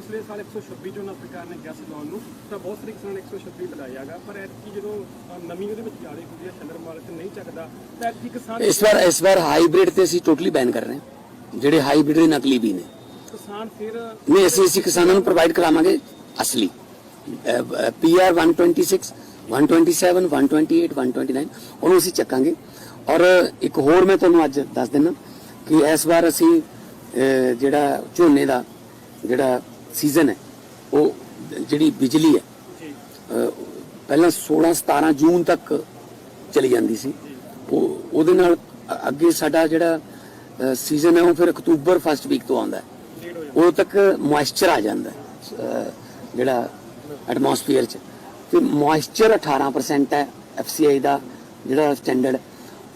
ਸਾਲ 126 ਝੋਨਾ ਸਰਕਾਰ ਨੇ ਕਿਹਾ ਸੀ ਲਾਉਣ ਨੂੰ ਤਾਂ ਬਹੁਤ ਸਾਰੇ ਕਿਸਾਨ 126 ਲਗਾਇਆਗਾ ਪਰ ਐਤਕੀ ਜਦੋਂ ਨਮੀ ਉਹਦੇ ਵਿੱਚ ਜ਼ਿਆਦਾ ਹੁੰਦੀ ਹੈ ਸ਼ੱਲਰ ਮਾਲ ਤੇ ਨਹੀਂ ਚੱਕਦਾ ਤਾਂ ਐਤਕੀ ਕਿਸਾਨ ਇਸ ਵਾਰ ਇਸ ਵਾਰ ਹਾਈਬ੍ਰਿਡ ਤੇ ਅਸੀਂ ਟੋਟਲੀ ਬੈਨ ਕਰ ਰਹੇ ਹਾਂ। ਜਿਹੜੇ ਹਾਈਬ੍ਰਿਡ ਦੇ ਨਕਲੀ ਵੀ ਨੇ। ਕਿਸਾਨ ਫਿਰ ਨਹੀਂ ਅਸੀਂ ਅਸੀਂ ਕਿਸਾਨਾਂ ਨੂੰ ਪ੍ਰੋਵਾਈਡ ਕਰਾਵਾਂਗੇ ਅਸਲੀ। ਪੀਆਰ 126 127 128 129 ਉਹਨੂੰ ਅਸੀਂ ਚੱਕਾਂਗੇ। ਔਰ ਇੱਕ ਹੋਰ ਮੈਂ ਤੁਹਾਨੂੰ ਅੱਜ ਦੱਸ ਦਿੰਦਾ ਕਿ ਇਸ ਵਾਰ ਅਸੀਂ ਜਿਹੜਾ ਝੋਨੇ ਦਾ ਜਿਹੜਾ ਸੀਜ਼ਨ ਹੈ ਉਹ ਜਿਹੜੀ ਬਿਜਲੀ ਹੈ ਪਹਿਲਾਂ 16 17 ਜੂਨ ਤੱਕ ਚਲੀ ਜਾਂਦੀ ਸੀ। ਉਹ ਉਹਦੇ ਨਾਲ ਅੱਗੇ ਸਾਡਾ ਜਿਹੜਾ ਸੀਜ਼ਨ ਹੈ ਉਹ ਫਿਰ ਅਕਤੂਬਰ ਫਸਟ ਵੀਕ ਤੋਂ ਆਉਂਦਾ ਹੈ। ਉਦੋਂ ਤੱਕ ਮੋਇਸਚਰ ਆ ਜਾਂਦਾ ਹੈ ਜਿਹੜਾ ਐਟਮੋਸਫੀਅਰ ਚ। ਤੇ ਮੋਇਸਚਰ 18% ਹੈ ਐਫਸੀਆਈ ਦਾ ਜਿਹੜਾ ਸਟੈਂਡਰਡ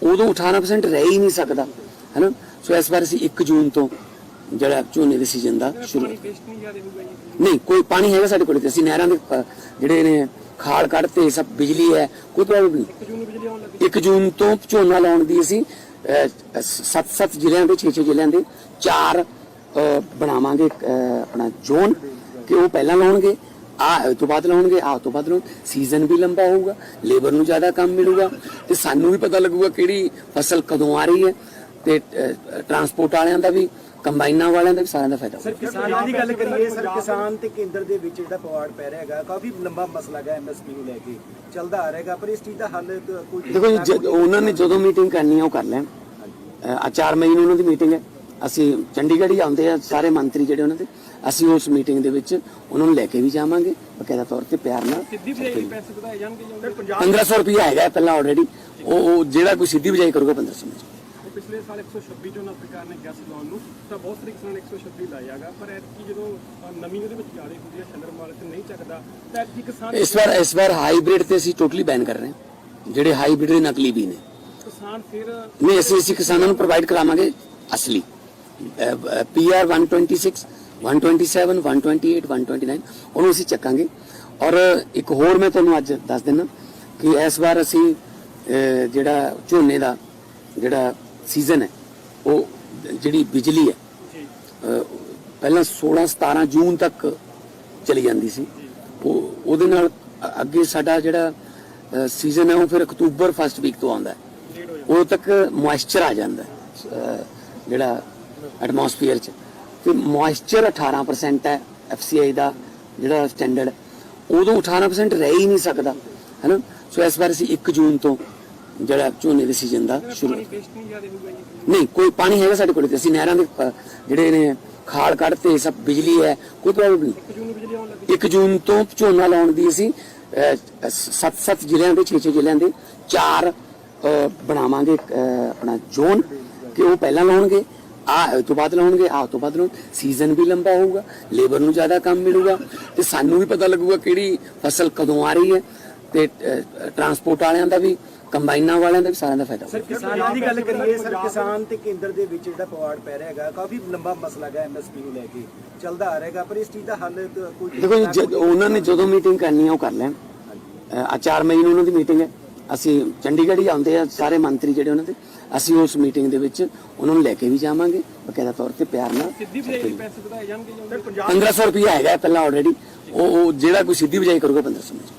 ਉਦੋਂ 18% ਰਹਿ ਹੀ ਨਹੀਂ ਸਕਦਾ ਹੈਨਾ? ਸੋ ਇਸ ਵਾਰ ਅਸੀਂ 1 ਜੂਨ ਤੋਂ ਜਿਹੜਾ ਝੋਨੇ ਦੇ ਸੀਜ਼ਨ ਦਾ ਸ਼ੁਰੂ ਨਹੀਂ ਕੋਈ ਪਾਣੀ ਹੈਗਾ ਸਾਡੇ ਕੋਲ ਤੇ ਅਸੀਂ ਨਹਿਰਾਂ ਦੇ ਜਿਹੜੇ ਨੇ ਖਾਲ ਕੱਢਤੇ ਸਭ ਬਿਜਲੀ ਹੈ ਕੋਈ ਪ੍ਰੋਬਲਮ ਨਹੀਂ। 1 ਜੂਨ ਨੂੰ ਬਿਜਲੀ ਆਉਣ ਲੱਗੀ 1 ਜੂਨ ਤੋਂ ਝੋਨਾ ਲਾਉਣ ਦੀ ਅਸੀਂ 7-7 ਜ਼ਿਲ੍ਹਿਆਂ ਦੇ 6-6 ਜ਼ਿਲ੍ਹਿਆਂ ਦੇ ਚਾਰ ਬਣਾਵਾਂਗੇ ਆਪਣਾ ਜ਼ੋਨ ਕਿ ਉਹ ਪਹਿਲਾਂ ਲਾਉਣਗੇ ਆ ਤੋਂ ਬਾਅਦ ਲਾਉਣਗੇ ਆ ਤੋਂ ਬਾਅਦ ਲਾਉਣ ਸੀਜ਼ਨ ਵੀ ਲੰਬਾ ਹੋਊਗਾ ਲੇਬਰ ਨੂੰ ਜ਼ਿਆਦਾ ਕੰਮ ਮਿਲੂਗਾ ਤੇ ਸਾਨੂੰ ਵੀ ਪਤਾ ਲੱਗੂਗਾ ਕਿਹੜੀ ਫਸਲ ਕਦੋਂ ਆ ਰਹੀ ਹੈ। ਤੇ ਟਰਾਂਸਪੋਰਟ ਵਾਲਿਆਂ ਦਾ ਵੀ ਕੰਬਾਈਨਾਂ ਵਾਲਿਆਂ ਦਾ ਵੀ ਸਾਰਿਆਂ ਦਾ ਫਾਇਦਾ ਹੋਊਗਾ। ਕਿਸਾਨਾਂ ਦੀ ਗੱਲ ਕਰੀਏ ਸਰ ਕਿਸਾਨ ਤੇ ਕੇਂਦਰ ਦੇ ਵਿੱਚ ਜਿਹੜਾ ਪਵਾੜ ਪੈ ਰਿਹਾ ਹੈਗਾ ਕਾਫੀ ਲੰਬਾ ਮਸਲਾ ਹੈ ਐਮਐਸਪੀ ਨੂੰ ਲੈ ਕੇ ਚੱਲਦਾ ਆ ਰਿਹਾਗਾ ਪਰ ਇਸ ਚੀਜ਼ ਦਾ ਹੱਲ ਕੋਈ ਦੇਖੋ ਜੀ ਉਹਨਾਂ ਨੇ ਜਦੋਂ ਮੀਟਿੰਗ ਕਰਨੀ ਹੈ ਉਹ ਕਰ ਲੈਣ। ਆ 4 ਮਈ ਨੂੰ ਉਹਨਾਂ ਦੀ ਮੀਟਿੰਗ ਹੈ। ਅਸੀਂ ਚੰਡੀਗੜ੍ਹ ਹੀ ਆਉਂਦੇ ਆ ਸਾਰੇ ਮੰਤਰੀ ਜਿਹੜੇ ਉਹਨਾਂ ਦੇ ਅਸੀਂ ਉਸ ਮੀਟਿੰਗ ਦੇ ਵਿੱਚ ਉਹਨਾਂ ਨੂੰ ਲੈ ਕੇ ਵੀ ਜਾਵਾਂਗੇ ਬਕਾਇਦਾ ਤੌਰ ਤੇ ਪਿਆਰ ਨਾਲ। ਸਿੱਧੀ ਬਜਾਈ ਪੈਸੇ ਵਧਾਏ ਜਾਣਗੇ ਜਾਂ ਪੰਜਾਬ 1500 ਰੁਪਏ ਹੈਗਾ ਪਹਿਲਾਂ ਆਲਰੇਡੀ ਉਹ ਉਹ ਜਿਹੜਾ ਕੋਈ ਸਿੱਧੀ ਬਜਾਈ ਕਰੂਗਾ 1500 ਵਿੱਚ ਪਿਛਲੇ ਸਾਲ 126 ਝੋਨਾ ਸਰਕਾਰ ਨੇ ਕਿਹਾ ਸੀ ਲਾਉਣ ਨੂੰ ਤਾਂ ਬਹੁਤ ਸਾਰੇ ਕਿਸਾਨ 126 ਲਾਇਆਗਾ ਪਰ ਐਤਕੀ ਜਦੋਂ ਨਮੀ ਉਹਦੇ ਵਿੱਚ ਜ਼ਿਆਦਾ ਹੁੰਦੀ ਹੈ ਸ਼ੱਲਰ ਮਾਲ ਤੇ ਨਹੀਂ ਚੱਕਦਾ ਤਾਂ ਐਤਕੀ ਕਿਸਾਨ ਇਸ ਵਾਰ ਇਸ ਵਾਰ ਹਾਈਬ੍ਰਿਡ ਤੇ ਅਸੀਂ ਟੋਟਲੀ ਬੈਨ ਕਰ ਰਹੇ ਹਾਂ। ਜਿਹੜੇ ਹਾਈਬ੍ਰਿਡ ਦੇ ਨਕਲੀ ਵੀ ਨੇ। ਕਿਸਾਨ ਫਿਰ ਨਹੀਂ ਅਸੀਂ ਅਸੀਂ ਕਿਸਾਨਾਂ ਨੂੰ ਪ੍ਰੋਵਾਈਡ ਕਰਾਵਾਂਗੇ ਅਸਲੀ। ਪੀਆਰ 126 127 128 129 ਉਹਨੂੰ ਅਸੀਂ ਚੱਕਾਂਗੇ। ਔਰ ਇੱਕ ਹੋਰ ਮੈਂ ਤੁਹਾਨੂੰ ਅੱਜ ਦੱਸ ਦਿੰਦਾ ਕਿ ਇਸ ਵਾਰ ਅਸੀਂ ਜਿਹੜਾ ਝੋਨੇ ਦਾ ਜਿਹੜਾ ਸੀਜ਼ਨ ਹੈ ਉਹ ਜਿਹੜੀ ਬਿਜਲੀ ਹੈ ਪਹਿਲਾਂ 16 17 ਜੂਨ ਤੱਕ ਚਲੀ ਜਾਂਦੀ ਸੀ। ਉਹ ਉਹਦੇ ਨਾਲ ਅੱਗੇ ਸਾਡਾ ਜਿਹੜਾ ਸੀਜ਼ਨ ਹੈ ਉਹ ਫਿਰ ਅਕਤੂਬਰ ਫਸਟ ਵੀਕ ਤੋਂ ਆਉਂਦਾ ਉਦੋਂ ਤੱਕ ਮੋਇਸਚਰ ਆ ਜਾਂਦਾ ਜਿਹੜਾ ਐਟਮੋਸਫੀਅਰ ਚ। ਤੇ ਮੋਇਸਚਰ 18% ਹੈ ਐਫਸੀਆਈ ਦਾ ਜਿਹੜਾ ਸਟੈਂਡਰਡ ਉਦੋਂ 18% ਰਹਿ ਹੀ ਨਹੀਂ ਸਕਦਾ ਹੈਨਾ? ਸੋ ਇਸ ਵਾਰ ਅਸੀਂ 1 ਜੂਨ ਤੋਂ ਜਿਹੜਾ ਝੋਨੇ ਦੇ ਸੀਜ਼ਨ ਦਾ ਸ਼ੁਰੂ ਨਹੀਂ ਕੋਈ ਪਾਣੀ ਹੈਗਾ ਸਾਡੇ ਕੋਲ ਤੇ। ਅਸੀਂ ਨਹਿਰਾਂ ਦੇ ਜਿਹੜੇ ਨੇ ਖਾਲ ਕੱਢਤੇ ਸਭ ਬਿਜਲੀ ਹੈ ਕੋਈ ਪ੍ਰੋਬਲਮ ਨਹੀਂ। 1 ਜੂਨ ਨੂੰ ਬਿਜਲੀ ਆਉਣ ਲੱਗੀ। 1 ਜੂਨ ਤੋਂ ਝੋਨਾ ਲਾਉਣ ਦੀ ਅਸੀਂ 7-7 ਜ਼ਿਲ੍ਹਿਆਂ ਦੇ 6-6 ਜ਼ਿਲ੍ਹਿਆਂ ਦੇ ਚਾਰ ਬਣਾਵਾਂਗੇ ਆਪਣਾ ਜ਼ੋਨ ਕਿ ਉਹ ਪਹਿਲਾਂ ਲਾਉਣਗੇ ਆ ਤੋਂ ਬਾਅਦ ਲਾਉਣਗੇ ਆ ਤੋਂ ਬਾਅਦ ਲਾਉਣ ਸੀਜ਼ਨ ਵੀ ਲੰਬਾ ਹੋਊਗਾ ਲੇਬਰ ਨੂੰ ਜ਼ਿਆਦਾ ਕੰਮ ਮਿਲੂਗਾ ਤੇ ਸਾਨੂੰ ਵੀ ਪਤਾ ਲੱਗੂਗਾ ਕਿਹੜੀ ਫਸਲ ਕਦੋਂ ਆ ਰਹੀ ਹੈ ਤੇ ਟਰਾਂਸਪੋਰਟ ਵਾਲਿਆਂ ਦਾ ਵੀ ਕੰਬਾਈਨਾਂ ਵਾਲਿਆਂ ਦਾ ਵੀ ਸਾਰਿਆਂ ਦਾ ਫਾਇਦਾ ਹੋਊਗਾ। ਸਰ ਕਿਸਾਨਾਂ ਦੀ ਗੱਲ ਕਰੀਏ ਸਰ ਕਿਸਾਨ ਤੇ ਕੇਂਦਰ ਦੇ ਵਿੱਚ ਜਿਹੜਾ ਪਵਾੜ ਪੈ ਰਿਹਾ ਹੈਗਾ ਕਾਫੀ ਲੰਬਾ ਮਸਲਾ ਹੈ ਐਮਐਸਪੀ ਨੂੰ ਲੈ ਕੇ ਚੱਲਦਾ ਆ ਰਿਹਾਗਾ ਪਰ ਇਸ ਚੀਜ਼ ਦਾ ਹੱਲ ਕੋਈ ਦੇਖੋ ਜੀ ਜਦ ਉਹਨਾਂ ਨੇ ਜਦੋਂ ਮੀਟਿੰਗ ਕਰਨੀ ਹੈ ਉਹ ਕਰ ਲੈਣ। ਆ 4 ਮਈ ਨੂੰ ਉਹਨਾਂ ਦੀ ਮੀਟਿੰਗ ਹੈ। ਅਸੀਂ ਚੰਡੀਗੜ੍ਹ ਹੀ ਆਉਂਦੇ ਆ ਸਾਰੇ ਮੰਤਰੀ ਜਿਹੜੇ ਉਹਨਾਂ ਦੇ ਅਸੀਂ ਉਸ ਮੀਟਿੰਗ ਦੇ ਵਿੱਚ ਉਹਨਾਂ ਨੂੰ ਲੈ ਕੇ ਵੀ ਜਾਵਾਂਗੇ ਬਕਾਇਦਾ ਤੌਰ ਤੇ ਪਿਆਰ ਨਾਲ। ਸਿੱਧੀ ਬਜਾਈ ਦੇ ਪੈਸੇ ਵਧਾਏ ਜਾਣਗੇ ਜਾਂ ਪੰਜਾਬ 1500 ਰੁਪਏ ਹੈਗਾ ਪਹਿਲਾਂ ਆਲਰੇਡੀ ਉਹ ਉਹ ਜਿਹੜਾ ਕੋਈ ਸਿੱਧੀ ਬਜਾਈ ਕਰੂਗਾ 1500 ਵਿੱਚ